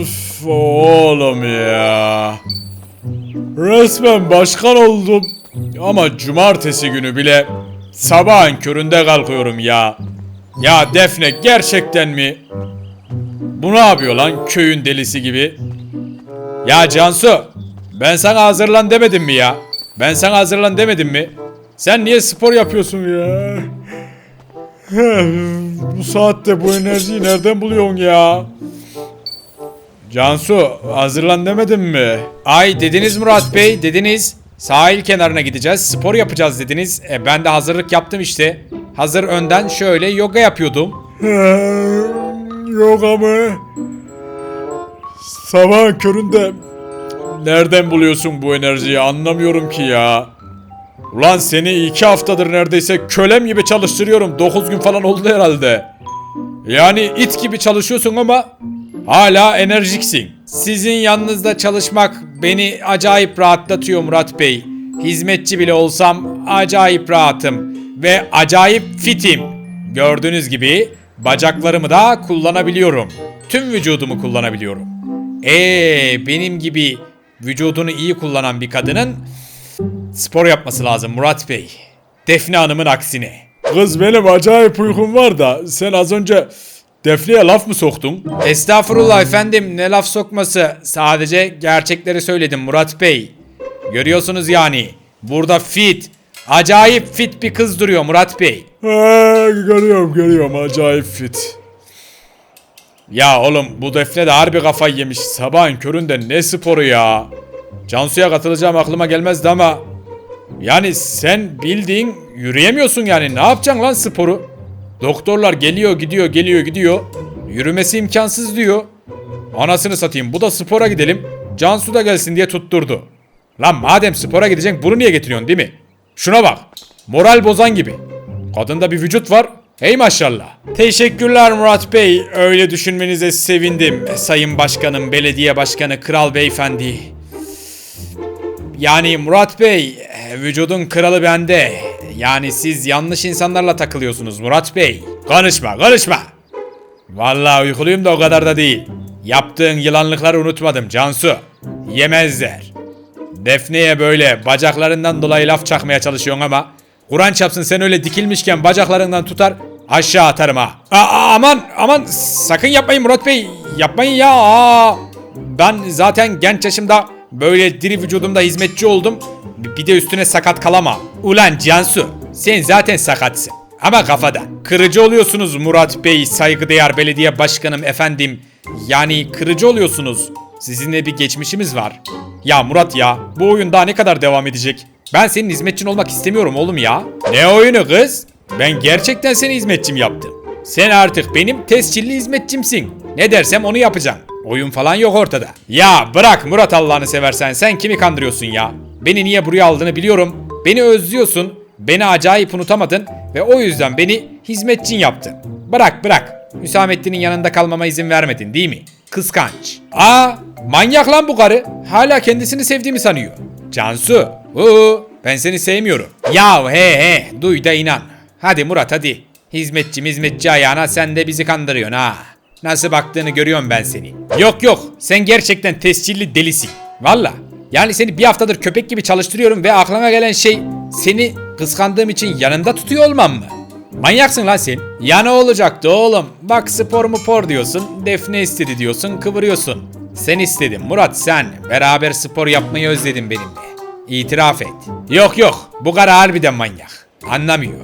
Öf, oğlum ya. Resmen başkan oldum. Ama cumartesi günü bile sabahın köründe kalkıyorum ya. Ya Defne gerçekten mi? Bu ne yapıyor lan köyün delisi gibi? Ya Cansu ben sana hazırlan demedim mi ya? Ben sana hazırlan demedim mi? Sen niye spor yapıyorsun ya? Bu saatte bu enerjiyi nereden buluyorsun ya? Cansu hazırlan demedim mi? Ay dediniz Murat Bey dediniz. Sahil kenarına gideceğiz spor yapacağız dediniz. E, ben de hazırlık yaptım işte. Hazır önden şöyle yoga yapıyordum. yoga mı? Sabah köründe nereden buluyorsun bu enerjiyi anlamıyorum ki ya. Ulan seni iki haftadır neredeyse kölem gibi çalıştırıyorum. 9 gün falan oldu herhalde. Yani it gibi çalışıyorsun ama hala enerjiksin. Sizin yanınızda çalışmak beni acayip rahatlatıyor Murat Bey. Hizmetçi bile olsam acayip rahatım ve acayip fitim. Gördüğünüz gibi bacaklarımı da kullanabiliyorum. Tüm vücudumu kullanabiliyorum. Ee benim gibi vücudunu iyi kullanan bir kadının spor yapması lazım Murat Bey. Defne Hanım'ın aksine. Kız benim acayip uykum var da sen az önce Defne'ye laf mı soktun? Estağfurullah efendim ne laf sokması. Sadece gerçekleri söyledim Murat Bey. Görüyorsunuz yani. Burada fit, acayip fit bir kız duruyor Murat Bey. He, görüyorum görüyorum acayip fit. Ya oğlum bu Defne de harbi kafayı yemiş. Sabahın köründe ne sporu ya. Cansu'ya katılacağım aklıma gelmezdi ama yani sen bildiğin yürüyemiyorsun yani. Ne yapacaksın lan sporu? Doktorlar geliyor gidiyor geliyor gidiyor. Yürümesi imkansız diyor. Anasını satayım bu da spora gidelim. Cansu da gelsin diye tutturdu. Lan madem spora gideceksin bunu niye getiriyorsun değil mi? Şuna bak. Moral bozan gibi. Kadında bir vücut var. Hey maşallah. Teşekkürler Murat Bey. Öyle düşünmenize sevindim. Sayın Başkanım, Belediye Başkanı, Kral Beyefendi. Yani Murat Bey, vücudun kralı bende. Yani siz yanlış insanlarla takılıyorsunuz Murat Bey. Konuşma, konuşma. Vallahi uykuluyum da o kadar da değil. Yaptığın yılanlıkları unutmadım Cansu. Yemezler. Defne'ye böyle bacaklarından dolayı laf çakmaya çalışıyorsun ama Kur'an çapsın sen öyle dikilmişken bacaklarından tutar aşağı atarım ha. Aa, aman aman sakın yapmayın Murat Bey. Yapmayın ya. Aa. Ben zaten genç yaşımda böyle diri vücudumda hizmetçi oldum. Bir de üstüne sakat kalama. Ulan Cansu sen zaten sakatsın. Ama kafadan. Kırıcı oluyorsunuz Murat Bey, saygıdeğer belediye başkanım efendim. Yani kırıcı oluyorsunuz. Sizinle bir geçmişimiz var. Ya Murat ya, bu oyun daha ne kadar devam edecek? Ben senin hizmetçin olmak istemiyorum oğlum ya. Ne oyunu kız? Ben gerçekten seni hizmetçim yaptım. Sen artık benim tescilli hizmetçimsin. Ne dersem onu yapacaksın. Oyun falan yok ortada. Ya bırak Murat Allah'ını seversen sen kimi kandırıyorsun ya? Beni niye buraya aldığını biliyorum. Beni özlüyorsun. Beni acayip unutamadın ve o yüzden beni hizmetçin yaptın. Bırak bırak. Hüsamettin'in yanında kalmama izin vermedin değil mi? Kıskanç. Aa manyak lan bu karı. Hala kendisini sevdiğimi sanıyor. Cansu. Oo, ben seni sevmiyorum. Ya he he duy da inan. Hadi Murat hadi. Hizmetçi hizmetçi ayağına sen de bizi kandırıyorsun ha. Nasıl baktığını görüyorum ben seni. Yok yok sen gerçekten tescilli delisin. Valla. Yani seni bir haftadır köpek gibi çalıştırıyorum ve aklına gelen şey seni kıskandığım için yanında tutuyor olmam mı? Manyaksın lan sen. Ya ne olacaktı oğlum? Bak spor mu por diyorsun, Defne istedi diyorsun, kıvırıyorsun. Sen istedin Murat sen. Beraber spor yapmayı özledin benimle. İtiraf et. Yok yok bu kara harbiden manyak. Anlamıyor.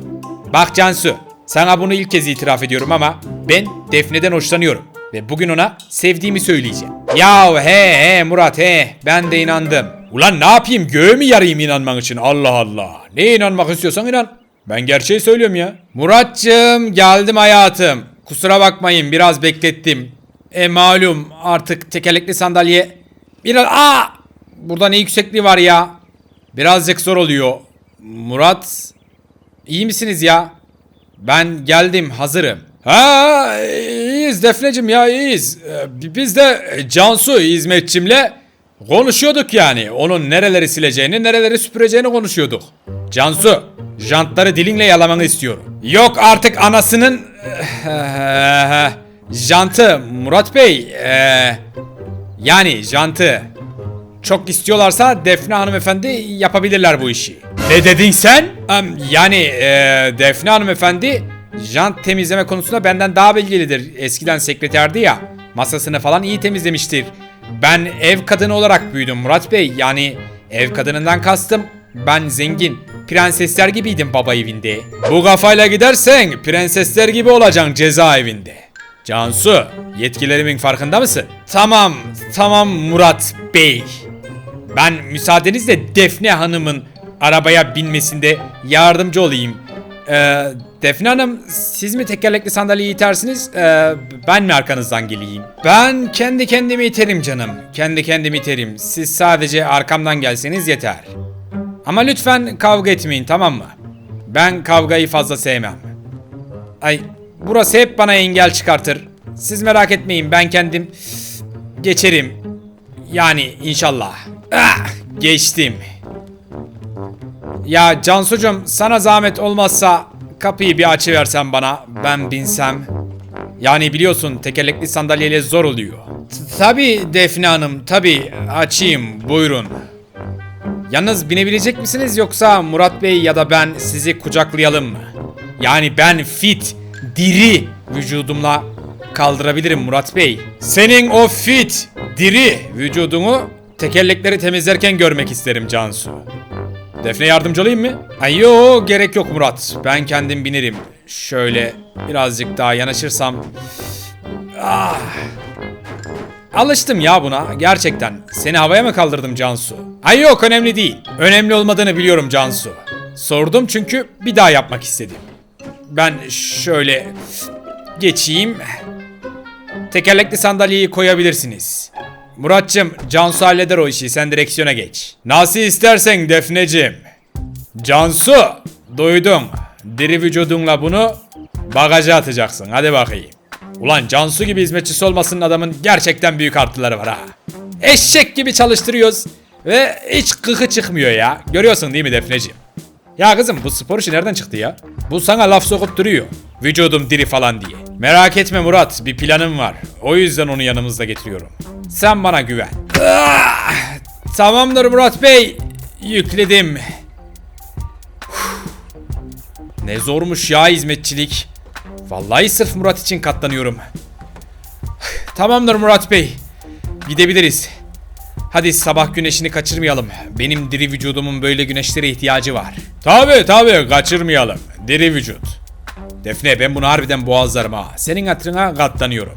Bak Cansu sana bunu ilk kez itiraf ediyorum ama ben Defne'den hoşlanıyorum. Ve bugün ona sevdiğimi söyleyeceğim. Ya he he Murat he ben de inandım. Ulan ne yapayım göğe mi yarayım inanman için Allah Allah. Ne inanmak istiyorsan inan. Ben gerçeği söylüyorum ya. Muratçım geldim hayatım. Kusura bakmayın biraz beklettim. E malum artık tekerlekli sandalye biraz aa burada ne yüksekliği var ya. Birazcık zor oluyor. Murat iyi misiniz ya? Ben geldim hazırım. Ha iyiyiz Defnecim ya iyiyiz. Ee, Biz de Cansu hizmetçimle konuşuyorduk yani. Onun nereleri sileceğini nereleri süpüreceğini konuşuyorduk. Cansu jantları dilinle yalamanı istiyorum. Yok artık anasının... Jantı Murat Bey. Ee, yani jantı. Çok istiyorlarsa Defne hanımefendi yapabilirler bu işi. Ne dedin sen? Yani ee, Defne hanımefendi jant temizleme konusunda benden daha bilgilidir. Eskiden sekreterdi ya. Masasını falan iyi temizlemiştir. Ben ev kadını olarak büyüdüm Murat Bey. Yani ev kadınından kastım. Ben zengin, prensesler gibiydim baba evinde. Bu kafayla gidersen prensesler gibi olacaksın cezaevinde. Cansu, yetkilerimin farkında mısın? Tamam, tamam Murat Bey. Ben müsaadenizle Defne Hanım'ın arabaya binmesinde yardımcı olayım. Ee, Defne Hanım siz mi tekerlekli sandalyeyi itersiniz ee, ben mi arkanızdan geleyim? Ben kendi kendimi iterim canım. Kendi kendimi iterim. Siz sadece arkamdan gelseniz yeter. Ama lütfen kavga etmeyin tamam mı? Ben kavgayı fazla sevmem. Ay burası hep bana engel çıkartır. Siz merak etmeyin ben kendim geçerim. Yani inşallah. Ah, geçtim. Ya Cansucum sana zahmet olmazsa kapıyı bir açıversen bana ben binsem. Yani biliyorsun tekerlekli sandalyeyle zor oluyor. Tabi Defne Hanım tabi açayım buyurun. Yalnız binebilecek misiniz yoksa Murat Bey ya da ben sizi kucaklayalım mı? Yani ben fit, diri vücudumla kaldırabilirim Murat Bey. Senin o fit, diri vücudunu tekerlekleri temizlerken görmek isterim Cansu. Defne yardımcı olayım mı? Ay yo gerek yok Murat. Ben kendim binerim. Şöyle birazcık daha yanaşırsam. Ah. Alıştım ya buna gerçekten. Seni havaya mı kaldırdım Cansu? Ay yok önemli değil. Önemli olmadığını biliyorum Cansu. Sordum çünkü bir daha yapmak istedim. Ben şöyle geçeyim. Tekerlekli sandalyeyi koyabilirsiniz. Muratçım, Cansu halleder o işi. Sen direksiyona geç. Nasıl istersen Defneciğim. Cansu, duydum. Diri vücudunla bunu bagaja atacaksın. Hadi bakayım. Ulan Cansu gibi hizmetçisi olmasının adamın gerçekten büyük artıları var ha. Eşek gibi çalıştırıyoruz ve hiç kıkı çıkmıyor ya. Görüyorsun değil mi Defneciğim? Ya kızım bu spor işi nereden çıktı ya? Bu sana laf sokup duruyor. Vücudum diri falan diye. Merak etme Murat, bir planım var. O yüzden onu yanımızda getiriyorum. Sen bana güven. Ah, tamamdır Murat Bey. Yükledim. Ne zormuş ya hizmetçilik. Vallahi sırf Murat için katlanıyorum. Tamamdır Murat Bey. Gidebiliriz. Hadi sabah güneşini kaçırmayalım. Benim diri vücudumun böyle güneşlere ihtiyacı var. Tabi tabi kaçırmayalım. Diri vücut. Defne ben bunu harbiden boğazlarım ha. Senin hatırına katlanıyorum.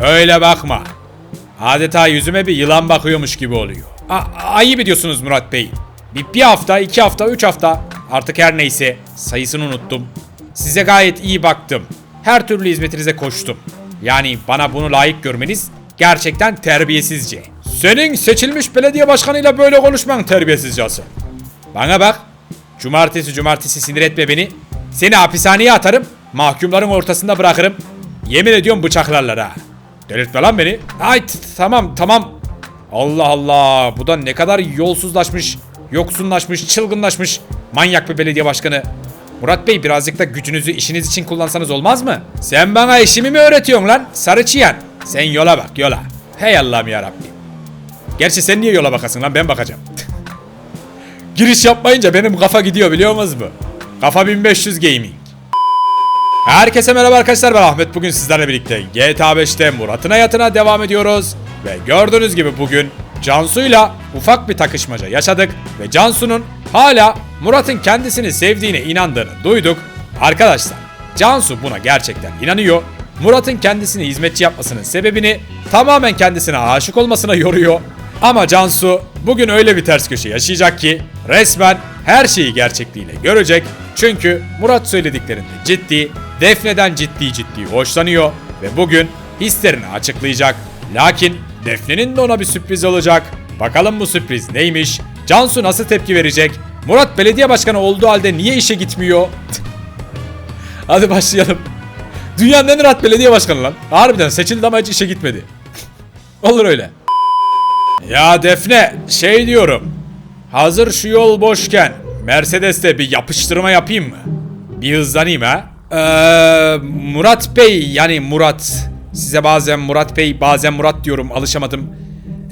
Öyle bakma. Adeta yüzüme bir yılan bakıyormuş gibi oluyor. A ayıp ediyorsunuz Murat Bey. Bir, bir hafta, iki hafta, üç hafta artık her neyse sayısını unuttum. Size gayet iyi baktım. Her türlü hizmetinize koştum. Yani bana bunu layık görmeniz gerçekten terbiyesizce. Senin seçilmiş belediye başkanıyla böyle konuşman terbiyesizce asıl. Bana bak. Cumartesi cumartesi sinir etme beni. Seni hapishaneye atarım. Mahkumların ortasında bırakırım. Yemin ediyorum bıçaklarlar ha. Delirtme lan beni. Ay tamam tamam. Allah Allah. Bu da ne kadar yolsuzlaşmış, yoksunlaşmış, çılgınlaşmış. Manyak bir belediye başkanı. Murat Bey birazcık da gücünüzü işiniz için kullansanız olmaz mı? Sen bana işimi mi öğretiyorsun lan? Sarı çiyan. Sen yola bak yola. Hey Allah'ım yarabbim. Gerçi sen niye yola bakasın lan ben bakacağım. Giriş yapmayınca benim kafa gidiyor biliyor musunuz mu? Kafa 1500 gaming. Herkese merhaba arkadaşlar ben Ahmet bugün sizlerle birlikte GTA 5'te Murat'ın hayatına devam ediyoruz. Ve gördüğünüz gibi bugün Cansu'yla ufak bir takışmaca yaşadık ve Cansu'nun hala Murat'ın kendisini sevdiğine inandığını duyduk. Arkadaşlar Cansu buna gerçekten inanıyor. Murat'ın kendisini hizmetçi yapmasının sebebini tamamen kendisine aşık olmasına yoruyor. Ama Cansu bugün öyle bir ters köşe yaşayacak ki resmen her şeyi gerçekliğiyle görecek. Çünkü Murat söylediklerinde ciddi, Defne'den ciddi ciddi hoşlanıyor ve bugün hislerini açıklayacak. Lakin Defne'nin de ona bir sürpriz olacak. Bakalım bu sürpriz neymiş? Cansu nasıl tepki verecek? Murat belediye başkanı olduğu halde niye işe gitmiyor? Hadi başlayalım. Dünyanın en rahat belediye başkanı lan. Harbiden seçildi ama hiç işe gitmedi. Olur öyle. Ya Defne şey diyorum. Hazır şu yol boşken Mercedes'te bir yapıştırma yapayım mı? Bir hızlanayım ha. Ee, Murat Bey yani Murat. Size bazen Murat Bey bazen Murat diyorum alışamadım.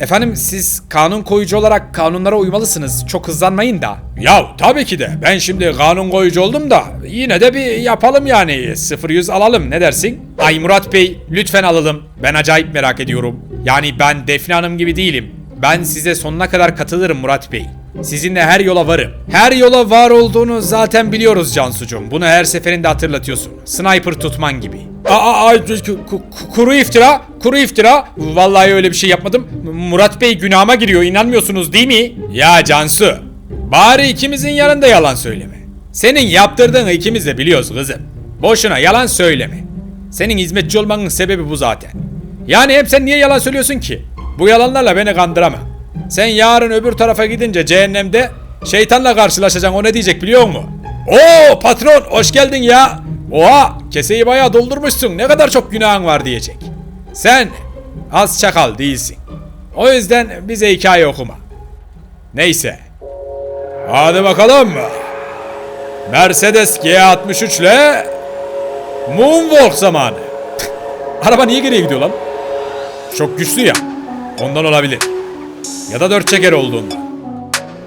Efendim siz kanun koyucu olarak kanunlara uymalısınız. Çok hızlanmayın da. Ya tabii ki de. Ben şimdi kanun koyucu oldum da yine de bir yapalım yani. 0-100 alalım ne dersin? Ay Murat Bey lütfen alalım. Ben acayip merak ediyorum. Yani ben Defne Hanım gibi değilim. Ben size sonuna kadar katılırım Murat Bey. Sizinle her yola varım. Her yola var olduğunu zaten biliyoruz Cansucuğum. Bunu her seferinde hatırlatıyorsun. Sniper tutman gibi. Aa, ku- kuru iftira, kuru iftira. Vallahi öyle bir şey yapmadım. Murat Bey günahıma giriyor, inanmıyorsunuz değil mi? Ya Cansu, bari ikimizin yanında yalan söyleme. Senin yaptırdığını ikimiz de biliyoruz kızım. Boşuna yalan söyleme. Senin hizmetçi olmanın sebebi bu zaten. Yani hep sen niye yalan söylüyorsun ki? Bu yalanlarla beni kandırama. Sen yarın öbür tarafa gidince cehennemde şeytanla karşılaşacaksın o ne diyecek biliyor musun? Oo patron hoş geldin ya. Oha keseyi bayağı doldurmuşsun ne kadar çok günahın var diyecek. Sen az çakal değilsin. O yüzden bize hikaye okuma. Neyse. Hadi bakalım. Mercedes G63 ile Moonwalk zamanı. Araba niye geriye gidiyor lan? Çok güçlü ya. Ondan olabilir. Ya da dört çeker olduğundan.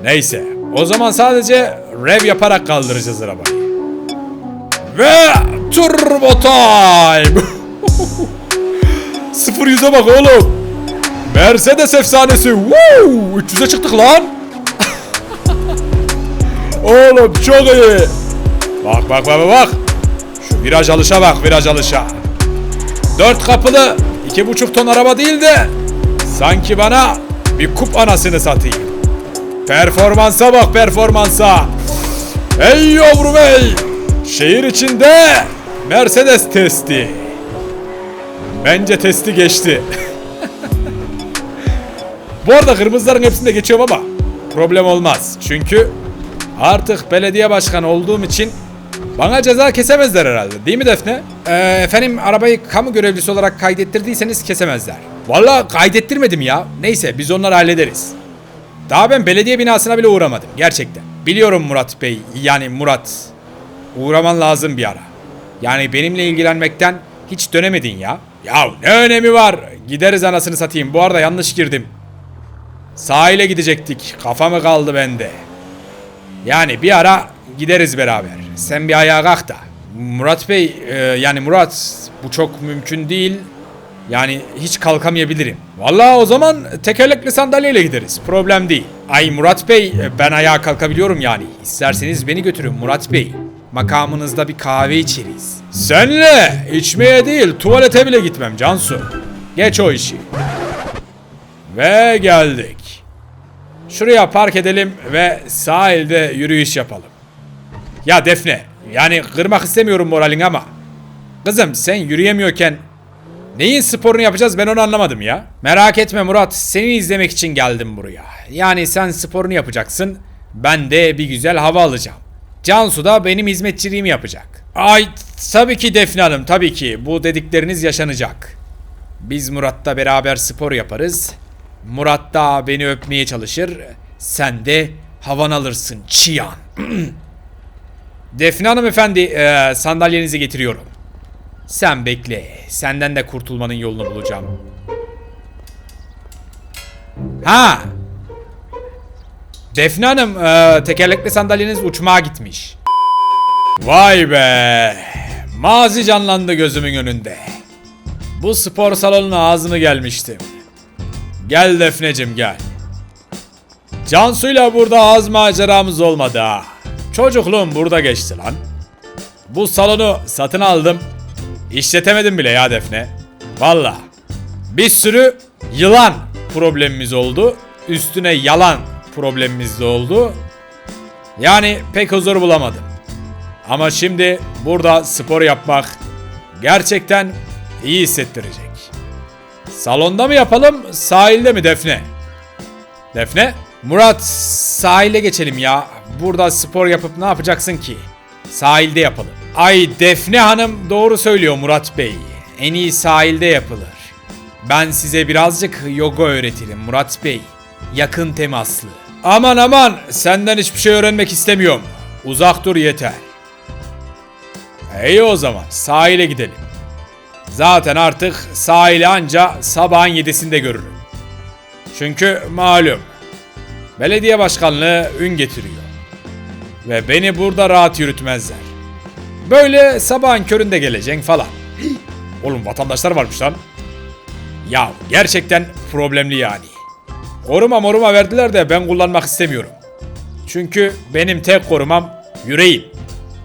Neyse. O zaman sadece rev yaparak kaldıracağız arabayı. Ve turbo time. 0 100'e bak oğlum. Mercedes efsanesi. Woo! 300'e çıktık lan. oğlum çok iyi. Bak bak bak bak. Şu viraj alışa bak viraj alışa. Dört kapılı iki buçuk ton araba değil de sanki bana bir kup anasını satayım. Performansa bak performansa. Ey yavrum ey. Şehir içinde Mercedes testi. Bence testi geçti. Bu arada kırmızıların hepsinde geçiyorum ama problem olmaz. Çünkü artık belediye başkanı olduğum için bana ceza kesemezler herhalde. Değil mi Defne? Ee, efendim arabayı kamu görevlisi olarak kaydettirdiyseniz kesemezler. Vallahi kaydettirmedim ya. Neyse biz onları hallederiz. Daha ben belediye binasına bile uğramadım gerçekten. Biliyorum Murat Bey yani Murat. Uğraman lazım bir ara. Yani benimle ilgilenmekten hiç dönemedin ya. Ya ne önemi var? Gideriz anasını satayım. Bu arada yanlış girdim. Sahile gidecektik. Kafamı kaldı bende. Yani bir ara gideriz beraber. Sen bir ayağa kalk da. Murat Bey, e, yani Murat bu çok mümkün değil. Yani hiç kalkamayabilirim. Vallahi o zaman tekerlekli sandalyeyle gideriz. Problem değil. Ay Murat Bey, e, ben ayağa kalkabiliyorum yani. İsterseniz beni götürün Murat Bey. Makamınızda bir kahve içeriz. Senle içmeye değil tuvalete bile gitmem Cansu. Geç o işi. Ve geldik. Şuraya park edelim ve sahilde yürüyüş yapalım. Ya Defne, yani kırmak istemiyorum moralini ama. Kızım sen yürüyemiyorken neyin sporunu yapacağız ben onu anlamadım ya. Merak etme Murat, seni izlemek için geldim buraya. Yani sen sporunu yapacaksın, ben de bir güzel hava alacağım. Cansu da benim hizmetçiliğimi yapacak. Ay tabii ki Defne Hanım, tabii ki bu dedikleriniz yaşanacak. Biz Murat'la beraber spor yaparız. Murat da beni öpmeye çalışır. Sen de havan alırsın Çiyan. Defne Hanım efendi e, sandalyenizi getiriyorum. Sen bekle. Senden de kurtulmanın yolunu bulacağım. Ha! Defne Hanım e, tekerlekli sandalyeniz uçmaya gitmiş. Vay be! Mazi canlandı gözümün önünde. Bu spor salonuna ağzını gelmiştim. Gel Defnecim gel. Cansu'yla burada az maceramız olmadı ha. Çocukluğum burada geçti lan. Bu salonu satın aldım. İşletemedim bile ya Defne. Valla. Bir sürü yılan problemimiz oldu. Üstüne yalan problemimiz de oldu. Yani pek huzur bulamadım. Ama şimdi burada spor yapmak gerçekten iyi hissettirecek. Salonda mı yapalım, sahilde mi Defne? Defne? Murat, sahile geçelim ya. Burada spor yapıp ne yapacaksın ki? Sahilde yapalım. Ay Defne Hanım doğru söylüyor Murat Bey. En iyi sahilde yapılır. Ben size birazcık yoga öğretirim Murat Bey. Yakın temaslı. Aman aman senden hiçbir şey öğrenmek istemiyorum. Uzak dur yeter. İyi o zaman sahile gidelim. Zaten artık sahili anca sabahın yedisinde görürüm. Çünkü malum belediye başkanlığı ün getiriyor. Ve beni burada rahat yürütmezler. Böyle sabahın köründe geleceksin falan. Oğlum vatandaşlar varmış lan. Ya gerçekten problemli yani. Koruma moruma verdiler de ben kullanmak istemiyorum. Çünkü benim tek korumam yüreğim.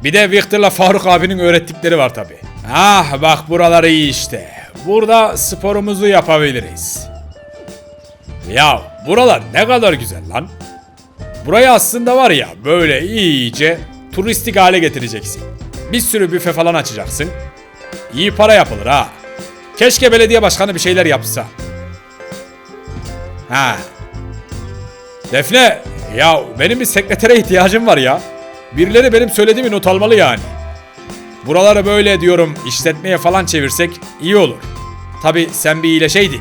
Bir de Victor'la Faruk abinin öğrettikleri var tabi. Ah bak buralar iyi işte. Burada sporumuzu yapabiliriz. Ya buralar ne kadar güzel lan. Burayı aslında var ya böyle iyice turistik hale getireceksin. Bir sürü büfe falan açacaksın. İyi para yapılır ha. Keşke belediye başkanı bir şeyler yapsa. Ha. Defne, ya benim bir sekretere ihtiyacım var ya. Birileri benim söylediğimi not almalı yani. Buraları böyle diyorum işletmeye falan çevirsek iyi olur. Tabi sen bir iyileşeydin.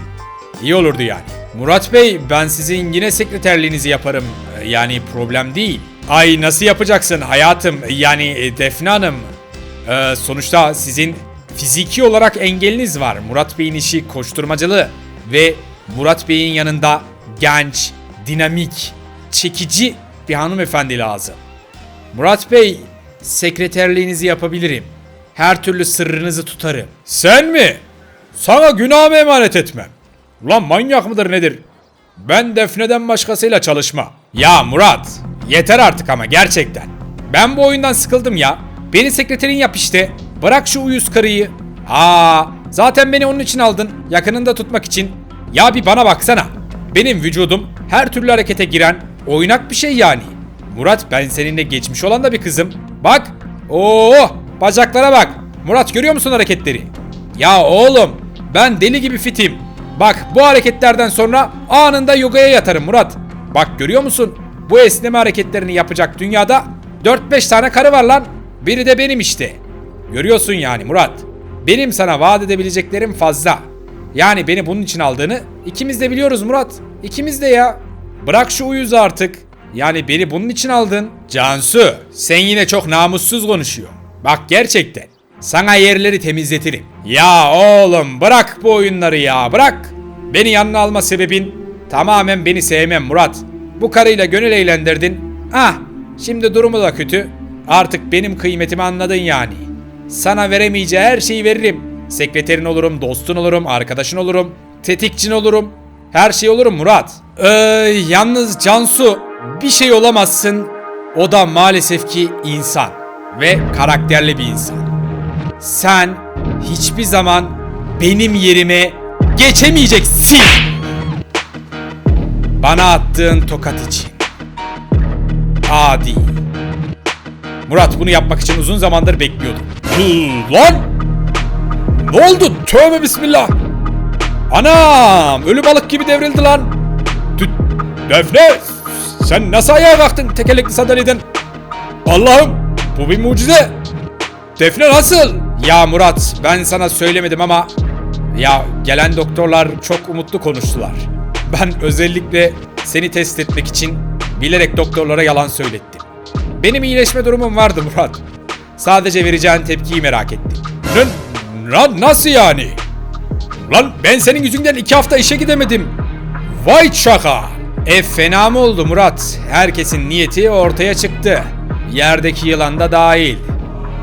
İyi olurdu yani. Murat Bey ben sizin yine sekreterliğinizi yaparım. Yani problem değil. Ay nasıl yapacaksın hayatım? Yani e, Defne Hanım. Ee, sonuçta sizin fiziki olarak engeliniz var. Murat Bey'in işi koşturmacalı ve Murat Bey'in yanında genç, dinamik, çekici bir hanımefendi lazım. Murat Bey, sekreterliğinizi yapabilirim. Her türlü sırrınızı tutarım. Sen mi? Sana günahımı emanet etmem. Ulan manyak mıdır nedir? Ben Defne'den başkasıyla çalışma. Ya Murat, yeter artık ama gerçekten. Ben bu oyundan sıkıldım ya. Beni sekreterin yap işte. Bırak şu uyuz karıyı. Aa, zaten beni onun için aldın. Yakınında tutmak için. Ya bir bana baksana. Benim vücudum her türlü harekete giren oynak bir şey yani. Murat ben seninle geçmiş olan da bir kızım. Bak. Oo, bacaklara bak. Murat görüyor musun hareketleri? Ya oğlum ben deli gibi fitim. Bak bu hareketlerden sonra anında yogaya yatarım Murat. Bak görüyor musun? Bu esneme hareketlerini yapacak dünyada 4-5 tane karı var lan. Biri de benim işte. Görüyorsun yani Murat. Benim sana vaat edebileceklerim fazla. Yani beni bunun için aldığını ikimiz de biliyoruz Murat. İkimiz de ya. Bırak şu uyuzu artık. Yani beni bunun için aldın. Cansu sen yine çok namussuz konuşuyorsun. Bak gerçekten. Sana yerleri temizletirim. Ya oğlum bırak bu oyunları ya bırak. Beni yanına alma sebebin tamamen beni sevmem Murat. Bu karıyla gönül eğlendirdin. Ah şimdi durumu da kötü. Artık benim kıymetimi anladın yani. Sana veremeyeceği her şeyi veririm. Sekreterin olurum, dostun olurum, arkadaşın olurum, tetikçin olurum. Her şey olurum Murat. Ee, yalnız Cansu bir şey olamazsın. O da maalesef ki insan ve karakterli bir insan. Sen hiçbir zaman benim yerime geçemeyeceksin. Bana attığın tokat için. Adi. Murat bunu yapmak için uzun zamandır bekliyordum. Lan! Ne oldu? Tövbe bismillah. Anam! Ölü balık gibi devrildi lan. Dü- Defne! Sen nasıl ayağa kalktın tekerlekli sandalyeden? Allah'ım! Bu bir mucize. Defne nasıl? Ya Murat ben sana söylemedim ama ya gelen doktorlar çok umutlu konuştular. Ben özellikle seni test etmek için bilerek doktorlara yalan söylettim. Benim iyileşme durumum vardı Murat. Sadece vereceğin tepkiyi merak ettim. Lan, lan nasıl yani? Lan ben senin yüzünden iki hafta işe gidemedim. Vay şaka. E fena mı oldu Murat? Herkesin niyeti ortaya çıktı. Yerdeki yılan da dahil.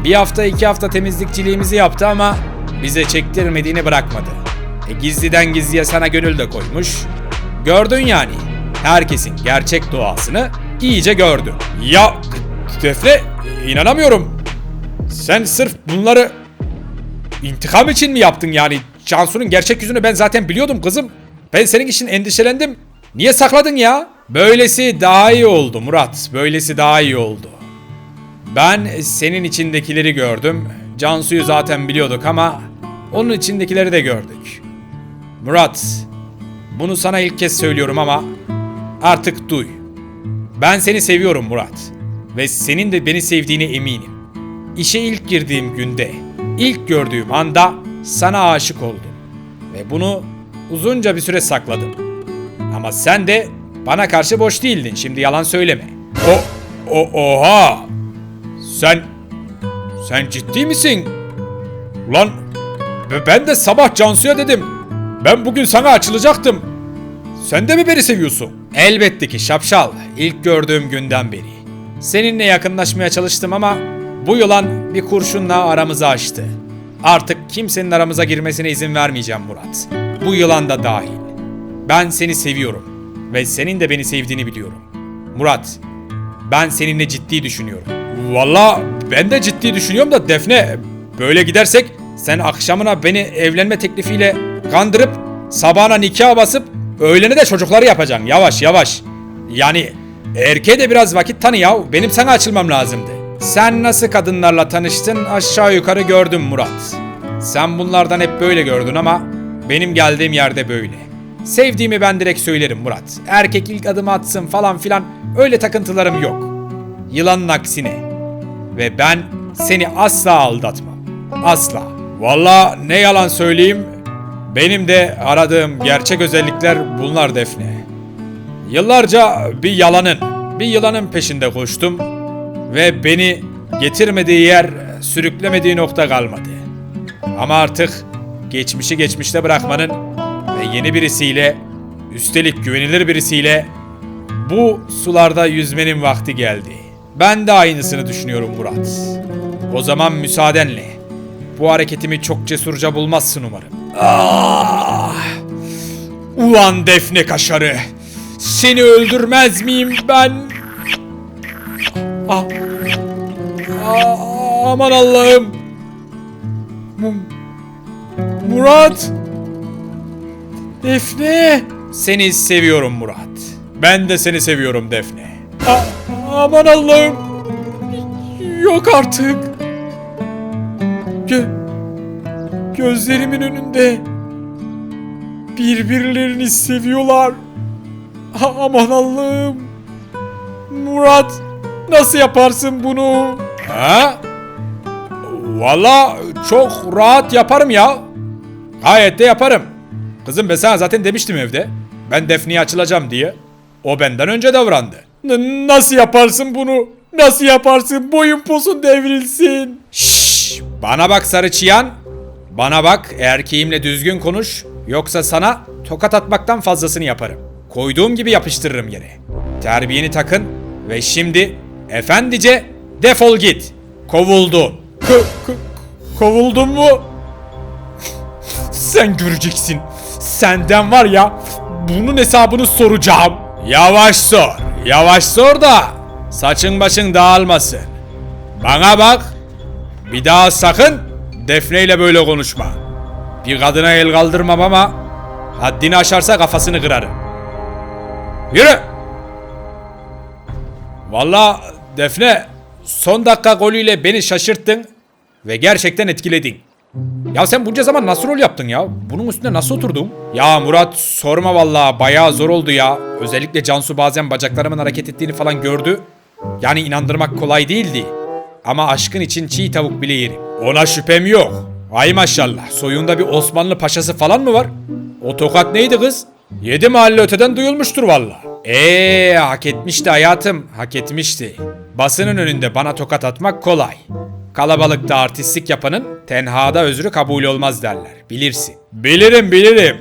Bir hafta iki hafta temizlikçiliğimizi yaptı ama bize çektirmediğini bırakmadı. E gizliden gizliye sana gönül de koymuş. Gördün yani. Herkesin gerçek doğasını iyice gördün. Ya Defne inanamıyorum. Sen sırf bunları intikam için mi yaptın yani? Cansu'nun gerçek yüzünü ben zaten biliyordum kızım. Ben senin için endişelendim. Niye sakladın ya? Böylesi daha iyi oldu Murat. Böylesi daha iyi oldu. Ben senin içindekileri gördüm. Cansu'yu zaten biliyorduk ama onun içindekileri de gördük. Murat, bunu sana ilk kez söylüyorum ama artık duy. Ben seni seviyorum Murat. Ve senin de beni sevdiğine eminim. İşe ilk girdiğim günde, ilk gördüğüm anda sana aşık oldum. Ve bunu uzunca bir süre sakladım. Ama sen de bana karşı boş değildin. Şimdi yalan söyleme. O, o, oha! Sen, Sen ciddi misin? Ulan ben de sabah Cansu'ya dedim. Ben bugün sana açılacaktım. Sen de mi beni seviyorsun? Elbette ki şapşal. İlk gördüğüm günden beri. Seninle yakınlaşmaya çalıştım ama bu yılan bir kurşunla aramızı açtı. Artık kimsenin aramıza girmesine izin vermeyeceğim Murat. Bu yılan da dahil. Ben seni seviyorum ve senin de beni sevdiğini biliyorum. Murat, ben seninle ciddi düşünüyorum. Valla ben de ciddi düşünüyorum da Defne böyle gidersek sen akşamına beni evlenme teklifiyle kandırıp sabahına nikah basıp öğlene de çocukları yapacaksın. Yavaş yavaş. Yani erkeğe de biraz vakit tanı ya. Benim sana açılmam lazımdı. Sen nasıl kadınlarla tanıştın aşağı yukarı gördüm Murat. Sen bunlardan hep böyle gördün ama benim geldiğim yerde böyle. Sevdiğimi ben direkt söylerim Murat. Erkek ilk adımı atsın falan filan öyle takıntılarım yok. Yılanın aksine. Ve ben seni asla aldatmam. Asla. Valla ne yalan söyleyeyim. Benim de aradığım gerçek özellikler bunlar Defne. Yıllarca bir yalanın, bir yılanın peşinde koştum. Ve beni getirmediği yer, sürüklemediği nokta kalmadı. Ama artık geçmişi geçmişte bırakmanın ve yeni birisiyle, üstelik güvenilir birisiyle bu sularda yüzmenin vakti geldi. Ben de aynısını düşünüyorum Murat. O zaman müsaadenle. Bu hareketimi çok cesurca bulmazsın umarım. Ah! Ulan defne kaşarı. Seni öldürmez miyim ben? Ah. Ah, aman Allah'ım. Mu- Murat. Defne. Seni seviyorum Murat. Ben de seni seviyorum Defne. A- aman Allah'ım. Yok artık. Gö- gözlerimin önünde birbirlerini seviyorlar. Aman Allah'ım. Murat nasıl yaparsın bunu? Ha? Valla çok rahat yaparım ya. Gayet de yaparım. Kızım ben sana zaten demiştim evde. Ben Defne'ye açılacağım diye. O benden önce davrandı. N- nasıl yaparsın bunu? Nasıl yaparsın? Boyun posun devrilsin. Şşş! Bana bak sarı çıyan. Bana bak erkeğimle düzgün konuş. Yoksa sana tokat atmaktan fazlasını yaparım. Koyduğum gibi yapıştırırım yere. Terbiyeni takın ve şimdi efendice defol git. Kovuldun. K- k- kovuldun mu? Sen göreceksin. Senden var ya bunun hesabını soracağım. Yavaş sor. Yavaş sor da saçın başın dağılmasın. Bana bak. Bir daha sakın Defne ile böyle konuşma. Bir kadına el kaldırmam ama haddini aşarsa kafasını kırarım. Yürü. Valla Defne son dakika golüyle beni şaşırttın ve gerçekten etkiledin. Ya sen bunca zaman nasıl rol yaptın ya? Bunun üstüne nasıl oturdun? Ya Murat sorma vallahi bayağı zor oldu ya. Özellikle Cansu bazen bacaklarımın hareket ettiğini falan gördü. Yani inandırmak kolay değildi. Ama aşkın için çiğ tavuk bile yerim. Ona şüphem yok. Ay maşallah soyunda bir Osmanlı paşası falan mı var? O tokat neydi kız? Yedi mahalle öteden duyulmuştur valla. Eee hak etmişti hayatım, hak etmişti. Basının önünde bana tokat atmak kolay. Kalabalıkta artistlik yapanın tenhada özrü kabul olmaz derler. Bilirsin. Bilirim bilirim.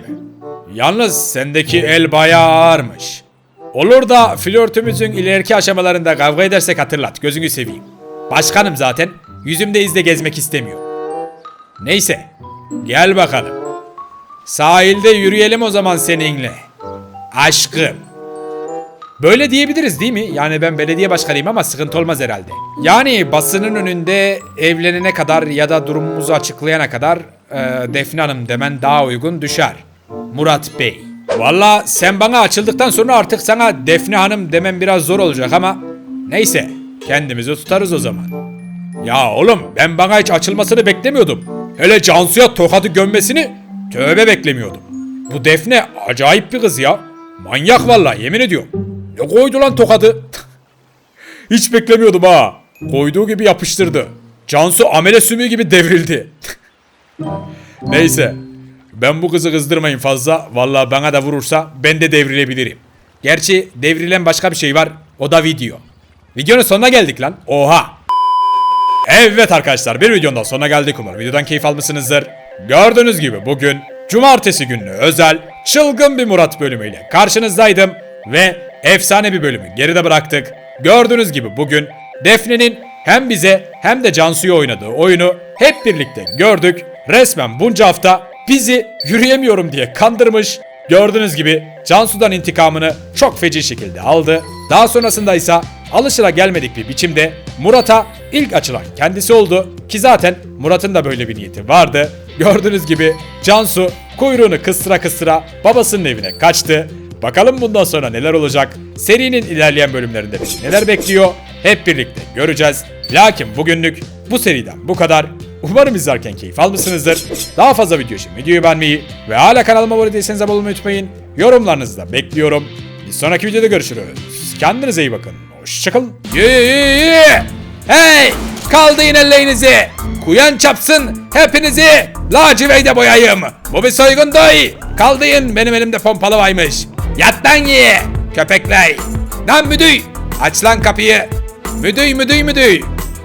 Yalnız sendeki el bayağı ağırmış. Olur da flörtümüzün ileriki aşamalarında kavga edersek hatırlat. Gözünü seveyim. Başkanım zaten. Yüzümde izle gezmek istemiyor. Neyse. Gel bakalım. Sahilde yürüyelim o zaman seninle. Aşkım. Böyle diyebiliriz değil mi? Yani ben belediye başkanıyım ama sıkıntı olmaz herhalde. Yani basının önünde evlenene kadar ya da durumumuzu açıklayana kadar e, Defne Hanım demen daha uygun düşer. Murat Bey. Valla sen bana açıldıktan sonra artık sana Defne Hanım demem biraz zor olacak ama neyse kendimizi tutarız o zaman. Ya oğlum ben bana hiç açılmasını beklemiyordum. Hele Cansu'ya tokadı gömmesini tövbe beklemiyordum. Bu Defne acayip bir kız ya. Manyak vallahi yemin ediyorum. Ne koydu lan tokadı? hiç beklemiyordum ha. Koyduğu gibi yapıştırdı. Cansu amele sümüğü gibi devrildi. Neyse. Ben bu kızı kızdırmayın fazla. Vallahi bana da vurursa ben de devrilebilirim. Gerçi devrilen başka bir şey var. O da video. Videonun sonuna geldik lan. Oha. Evet arkadaşlar bir videonun sonuna geldik umarım videodan keyif almışsınızdır. Gördüğünüz gibi bugün cumartesi günü özel çılgın bir Murat bölümüyle karşınızdaydım ve efsane bir bölümü geride bıraktık. Gördüğünüz gibi bugün Defne'nin hem bize hem de Cansu'ya oynadığı oyunu hep birlikte gördük. Resmen bunca hafta bizi yürüyemiyorum diye kandırmış. Gördüğünüz gibi Cansu'dan intikamını çok feci şekilde aldı. Daha sonrasında ise alışıla gelmedik bir biçimde Murat'a ilk açılan kendisi oldu. Ki zaten Murat'ın da böyle bir niyeti vardı. Gördüğünüz gibi Cansu kuyruğunu kıstıra kıstıra babasının evine kaçtı. Bakalım bundan sonra neler olacak? Serinin ilerleyen bölümlerinde bizi neler bekliyor? Hep birlikte göreceğiz. Lakin bugünlük bu seriden bu kadar. Umarım izlerken keyif almışsınızdır. Daha fazla video için videoyu beğenmeyi ve hala kanalıma abone değilseniz abone olmayı unutmayın. Yorumlarınızı da bekliyorum. Bir sonraki videoda görüşürüz. Kendinize iyi bakın. Hoşçakalın. Hey! Kaldırın ellerinizi. Kuyan çapsın hepinizi laciveyde boyayım. Bu bir soygun değil. Kaldırın benim elimde pompalı varmış. Yat lan ye köpekler. Lan müdür aç lan kapıyı. Müdür müdür müdür.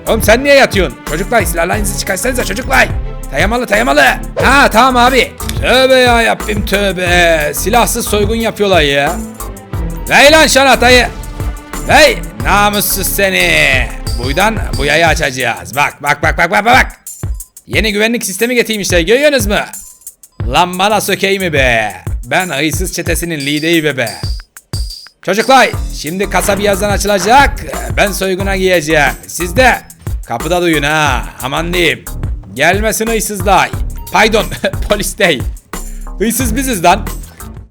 Oğlum sen niye yatıyorsun? Çocuklar silahlarınızı çıkarsanıza çocuklar. Tayamalı tayamalı. Ha tamam abi. Tövbe ya yapayım tövbe. Silahsız soygun yapıyorlar ya. Ver lan şanatayı. Hey namussuz seni. Buradan bu yayı açacağız. Bak bak bak bak bak bak. Yeni güvenlik sistemi getirmişler görüyorsunuz mu? Lan bana sökeyim mi be? Ben hırsız çetesinin lideri be be. Çocuklar şimdi kasa birazdan açılacak. Ben soyguna giyeceğim. Siz de kapıda duyun ha. Aman diyeyim. Gelmesin hırsızlar. Pardon polis değil. Hırsız biziz lan.